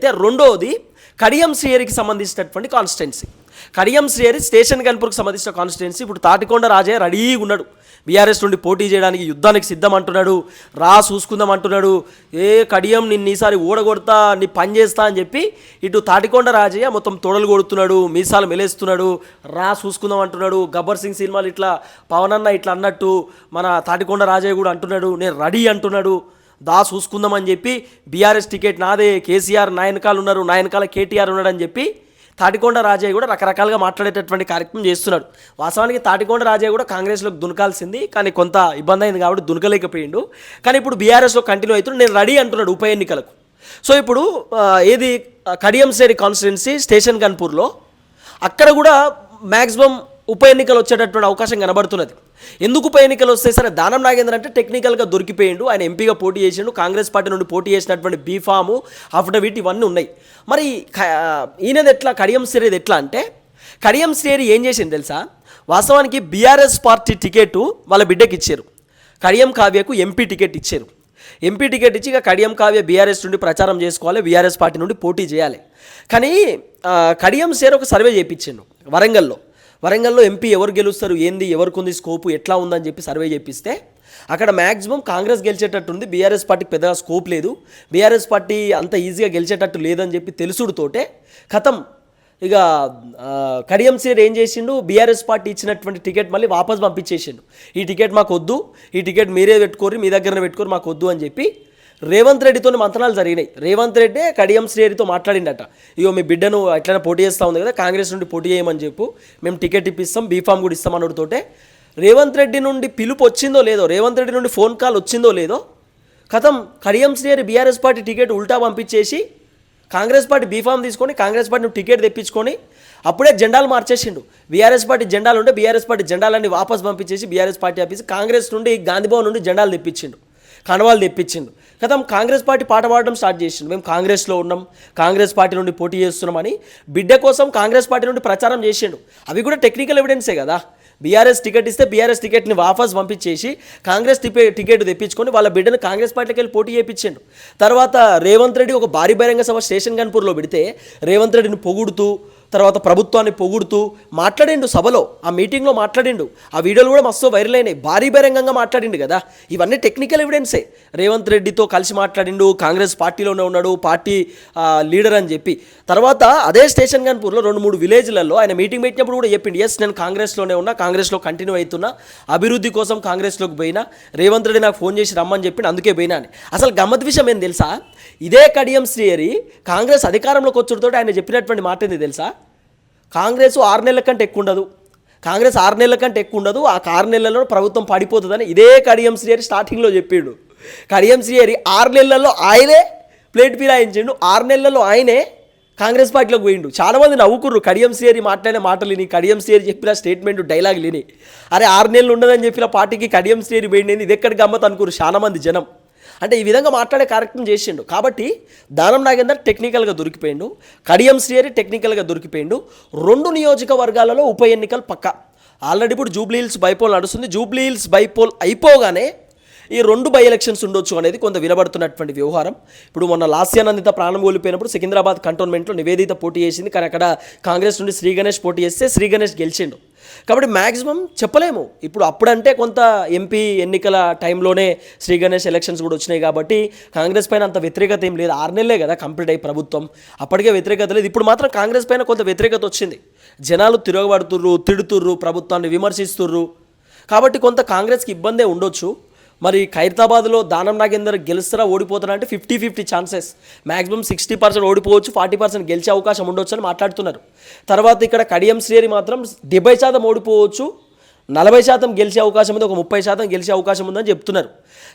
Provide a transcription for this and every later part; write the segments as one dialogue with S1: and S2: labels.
S1: అయితే రెండోది కడియం శ్రీయరికి సంబంధించినటువంటి కాన్స్టిట్యున్సీ కడియం శ్రీయరి స్టేషన్ గన్పూర్కి సంబంధించిన కాన్స్టిట్యున్సీ ఇప్పుడు తాటికొండ రాజయ్య రెడీగా ఉన్నాడు. బీఆర్ఎస్ నుండి పోటీ చేయడానికి యుద్ధానికి సిద్ధం అంటున్నాడు రా చూసుకుందాం అంటున్నాడు ఏ కడియం నిన్ను ఈసారి ఓడగొడతా నీ పని చేస్తా అని చెప్పి ఇటు తాటికొండ రాజయ్య మొత్తం తొడలు కొడుతున్నాడు మీసాలు మెలేస్తున్నాడు. రా చూసుకుందాం అంటున్నాడు గబ్బర్ సింగ్ సినిమాలు ఇట్లా పవనన్న ఇట్లా అన్నట్టు మన తాటికొండ రాజయ్య కూడా అంటున్నాడు. నేను రెడీ అంటున్నాడు. దా చూసుకుందామని చెప్పి బీఆర్ఎస్ టికెట్ నాదే కేసీఆర్ నాయనకాలు ఉన్నారు నాయనకాల కేటీఆర్ ఉన్నాడని చెప్పి తాటికొండ రాజయ్య కూడా రకరకాలుగా మాట్లాడేటటువంటి కార్యక్రమం చేస్తున్నాడు. వాస్తవానికి తాటికొండ రాజయ్య కూడా కాంగ్రెస్లోకి దునకాల్సింది కానీ కొంత ఇబ్బంది అయింది కాబట్టి దునకలేకపోయిండు. కానీ ఇప్పుడు బీఆర్ఎస్లో కంటిన్యూ అవుతున్నాడు నేను రెడీ అంటున్నాడు ఉప ఎన్నికలకు. సో ఇప్పుడు ఏది కడియంసేరి కాన్స్టిట్యున్సీ స్టేషన్ కన్పూర్లో అక్కడ కూడా మ్యాక్సిమం ఉప ఎన్నికలు వచ్చేటటువంటి అవకాశం కనబడుతున్నది. ఎందుకు ఉప ఎన్నికలు వస్తాయి? సరే దానం నాగేంద్ర అంటే టెక్నికల్గా దొరికిపోయిండు. ఆయన ఎంపీగా పోటీ చేసిండు. కాంగ్రెస్ పార్టీ నుండి పోటీ చేసినటువంటి బీఫాము అఫిడవిట్ ఇవన్నీ ఉన్నాయి. మరి ఈయనది ఎట్లా? కడియం శ్రేది ఎట్లా అంటే కడియం శ్రేరి ఏం చేసింది తెలుసా? వాస్తవానికి బీఆర్ఎస్ పార్టీ టికెట్ వాళ్ళ బిడ్డకి ఇచ్చారు. కడియం కావ్యకు ఎంపీ టికెట్ ఇచ్చారు. ఎంపీ టికెట్ ఇచ్చి ఇక కడియం కావ్య బీఆర్ఎస్ నుండి ప్రచారం చేసుకోవాలి బీఆర్ఎస్ పార్టీ నుండి పోటీ చేయాలి. కానీ కడియం సేర్ ఒక సర్వే చేయించిండు వరంగల్లో. వరంగల్లో ఎంపీ ఎవరు గెలుస్తారు ఏంది ఎవరికి ఉంది స్కోపు ఎట్లా ఉందని చెప్పి సర్వే చేపిస్తే అక్కడ మ్యాక్సిమం కాంగ్రెస్ గెలిచేటట్టుంది బీఆర్ఎస్ పార్టీకి పెద్దగా స్కోప్ లేదు. బీఆర్ఎస్ పార్టీ అంత ఈజీగా గెలిచేటట్టు లేదని చెప్పి తెలుసుడుతోటే కథం. ఇక కడియం సీర్ ఏం చేసిండు బీఆర్ఎస్ పార్టీ ఇచ్చినటువంటి టికెట్ మళ్ళీ వాపస్ పంపించేసిండు. ఈ టికెట్ మాకు వద్దు ఈ టికెట్ మీరే పెట్టుకోరు మీ దగ్గరనే పెట్టుకోరు మాకు వద్దు అని చెప్పి రేవంత్ రెడ్డితో మంతనాలు జరిగినాయి. రేవంత్ రెడ్డి కడియం శ్రీహరితో మాట్లాడిండట. ఇగో మీ బిడ్డను ఎట్లైనా పోటీ చేస్తా ఉంది కదా కాంగ్రెస్ నుండి పోటీ చేయమని చెప్పు మేము టికెట్ ఇప్పిస్తాం బీఫామ్ కూడా ఇస్తాం అన్నతోటే రేవంత్ రెడ్డి నుండి పిలుపు వచ్చిందో లేదో రేవంత్ రెడ్డి నుండి ఫోన్ కాల్ వచ్చిందో లేదో కథం Kadiyam Srihari BRS party ticket ఉల్టా పంపించేసి కాంగ్రెస్ పార్టీ బీఫామ్ తీసుకొని కాంగ్రెస్ పార్టీ నుండి టికెట్ తెప్పించుకొని అప్పుడే జెండాలు మార్చేసిండు. బీఆర్ఎస్ పార్టీ జెండాలు ఉంటే బీఆర్ఎస్ పార్టీ జెండాలన్నీ వాపస్ పంపించేసి బీఆర్ఎస్ పార్టీ ఆఫీస్ కాంగ్రెస్ నుండి గాంధీభవన్ నుండి జెండాలు తెప్పించిండు. కణవాళ్ళు తెప్పించిండు. కదా కాంగ్రెస్ పార్టీ పాట పాడడం స్టార్ట్ చేసిండు. మేము కాంగ్రెస్లో ఉన్నాం కాంగ్రెస్ పార్టీ నుండి పోటీ చేస్తున్నామని బిడ్డ కోసం కాంగ్రెస్ పార్టీ నుండి ప్రచారం చేసిండు. అవి కూడా టెక్నికల్ ఎవిడెన్సే కదా. బీఆర్ఎస్ టికెట్ ఇస్తే బీఆర్ఎస్ టికెట్ని వాపస్ పంపించేసి కాంగ్రెస్ టికెట్ తెప్పించుకొని వాళ్ళ బిడ్డను కాంగ్రెస్ పార్టీకి వెళ్ళి పోటీ చేయించిండు తర్వాత రేవంత్ రెడ్డి ఒక భారీ బహిరంగ సభ స్టేషన్ గన్పూర్లో పెడితే రేవంత్ రెడ్డిని పొగుడుతూ తర్వాత ప్రభుత్వాన్ని పొగుడుతూ మాట్లాడిండు సభలో. ఆ మీటింగ్లో మాట్లాడిండు. ఆ వీడియోలు కూడా మస్తు వైరల్ అయినాయి. భారీ బహిరంగంగా మాట్లాడిండు కదా. ఇవన్నీ టెక్నికల్ ఎవిడెన్సే రేవంత్ రెడ్డితో కలిసి మాట్లాడిండు కాంగ్రెస్ పార్టీలోనే ఉన్నాడు పార్టీ లీడర్ అని చెప్పి. తర్వాత అదే స్టేషన్ గన్పూర్లో రెండు మూడు విలేజ్లలో ఆయన మీటింగ్ పెట్టినప్పుడు కూడా చెప్పిండు ఎస్ నేను కాంగ్రెస్లోనే ఉన్నా కాంగ్రెస్లో కంటిన్యూ అవుతున్నా అభివృద్ధి కోసం కాంగ్రెస్లోకి పోయినా రేవంత్ రెడ్డి నాకు ఫోన్ చేసి రమ్మని చెప్పి అందుకే పోయినా అని. అసలు గమ్మత్ విషయం ఏం తెలుసా? ఇదే కడియం శ్రీహరి కాంగ్రెస్ అధికారంలోకి వచ్చుడుతో ఆయన చెప్పినటువంటి మాట ఏంది తెలుసా? కాంగ్రెస్ ఆరు నెలల కంటే ఎక్కువ ఉండదు. కాంగ్రెస్ ఆరు నెలల కంటే ఎక్కువ ఉండదు. ఆ ఆరు నెలల్లో ప్రభుత్వం పడిపోతుందని ఇదే కడియం శ్రీహరి స్టార్టింగ్లో చెప్పాడు. కడియం శ్రీహరి ఆరు నెలల్లో ఆయనే ప్లేట్ ఫిరాయించిండు ఆరు నెలల్లో ఆయనే కాంగ్రెస్ పార్టీలోకి పోయిండు. చాలామంది నవ్వుకుర్రు కడియం శ్రీహరి మాట్లాడిన మాటలు లేని కడియం శ్రీహరి చెప్పిన స్టేట్మెంట్ డైలాగ్ లేని అరే ఆరు నెలలు ఉండదని చెప్పిన పార్టీకి కడియం శ్రీహరి పోయింది ఇది ఎక్కడికి గమ్మత్ అనుకురు చాలామంది జనం. అంటే ఈ విధంగా మాట్లాడే కార్యక్రమం చేసిండు. కాబట్టి దానం నాగేందర్ టెక్నికల్గా దొరికిపోయిండు. కడియం శ్రీహరి టెక్నికల్గా దొరికిపోయిండు. రెండు నియోజకవర్గాలలో ఉప ఎన్నికలు పక్క. ఆల్రెడీ ఇప్పుడు జూబ్లీ హిల్స్ బైపోల్ నడుస్తుంది. జూబ్లీ హిల్స్ బైపోల్ అయిపోగానే ఈ రెండు బై ఎలక్షన్స్ ఉండొచ్చు అనేది కొంత వినబడుతున్నటువంటి వ్యవహారం. ఇప్పుడు మొన్న లాస్యానందిత ప్రాణం కోల్పోయినప్పుడు సికింద్రాబాద్ కంటోన్మెంట్లో నివేదిత పోటీ చేసింది. కానీ అక్కడ కాంగ్రెస్ నుండి శ్రీ గణేష్ పోటీ చేస్తే శ్రీ గణేష్ గెలిచిండు. కాబట్టి మ్యాక్సిమం చెప్పలేము. ఇప్పుడు అప్పుడంటే కొంత ఎంపీ ఎన్నికల టైంలోనే శ్రీ గణేష్ ఎలక్షన్స్ కూడా వచ్చినాయి కాబట్టి కాంగ్రెస్ పైన అంత వ్యతిరేకత ఏం లేదు. ఆరు నెలలే కదా కంప్లీట్ అయ్యి ప్రభుత్వం. అప్పటికే వ్యతిరేకత లేదు. ఇప్పుడు మాత్రం కాంగ్రెస్ పైన కొంత వ్యతిరేకత వచ్చింది. జనాలు తిరగబడుతుర్రు తిడుతుర్రు ప్రభుత్వాన్ని విమర్శిస్తుర్రు. కాబట్టి కొంత కాంగ్రెస్కి ఇబ్బందే ఉండొచ్చు. మరి ఖైరతాబాద్లో దానం నాగేందర్ గెలుస్తారా ఓడిపోతారా అంటే fifty fifty chances maximum sixty percent ఓడిపోవచ్చు forty percent గెలిచే అవకాశం ఉండొచ్చు అని మాట్లాడుతున్నారు. తర్వాత ఇక్కడ కడియం శ్రీహరి మాత్రం డెబ్బై శాతం ఓడిపోవచ్చు నలభై శాతం గెలిచే అవకాశం ఉంది ఒక ముప్పై శాతం గెలిచే అవకాశం ఉందని చెప్తున్నారు.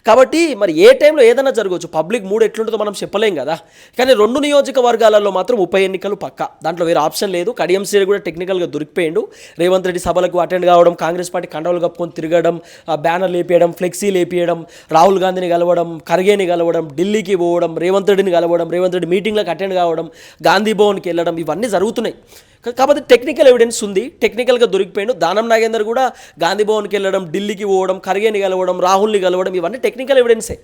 S1: కాబట్టి మరి ఏ టైంలో ఏదైనా జరగవచ్చు పబ్లిక్ మూడు ఎట్లుంటుందో మనం చెప్పలేం కదా. కానీ రెండు నియోజకవర్గాలలో మాత్రం ఉప ఎన్నికలు పక్క. దాంట్లో వేరే ఆప్షన్ లేదు. కడియం శ్రీ కూడా టెక్నికల్గా దొరికిపోయిండు. రేవంత్ రెడ్డి సభలకు అటెండ్ కావడం కాంగ్రెస్ పార్టీ కండవలు కప్పుకొని తిరగడం బ్యానర్ లేపేయడం ఫ్లెక్సీ లేపేయడం రాహుల్ గాంధీని కలవడం ఖర్గేని కలవడం ఢిల్లీకి పోవడం రేవంత్ రెడ్డిని కలవడం రేవంత్ రెడ్డి మీటింగ్లకు అటెండ్ కావడం గాంధీ భవన్కి వెళ్ళడం ఇవన్నీ జరుగుతున్నాయి. కాకపోతే టెక్నికల్ ఎవిడెన్స్ ఉంది. టెక్నికల్గా దొరికిపోయిండు. దానం నాగేందర్ కూడా గాంధీ భవన్కి వెళ్ళడం ఢిల్లీకి పోవడం ఖర్గేని కలవడం రాహుల్ని కలవడం ఇవన్నీ టెక్నికల్ ఎవిడెన్సే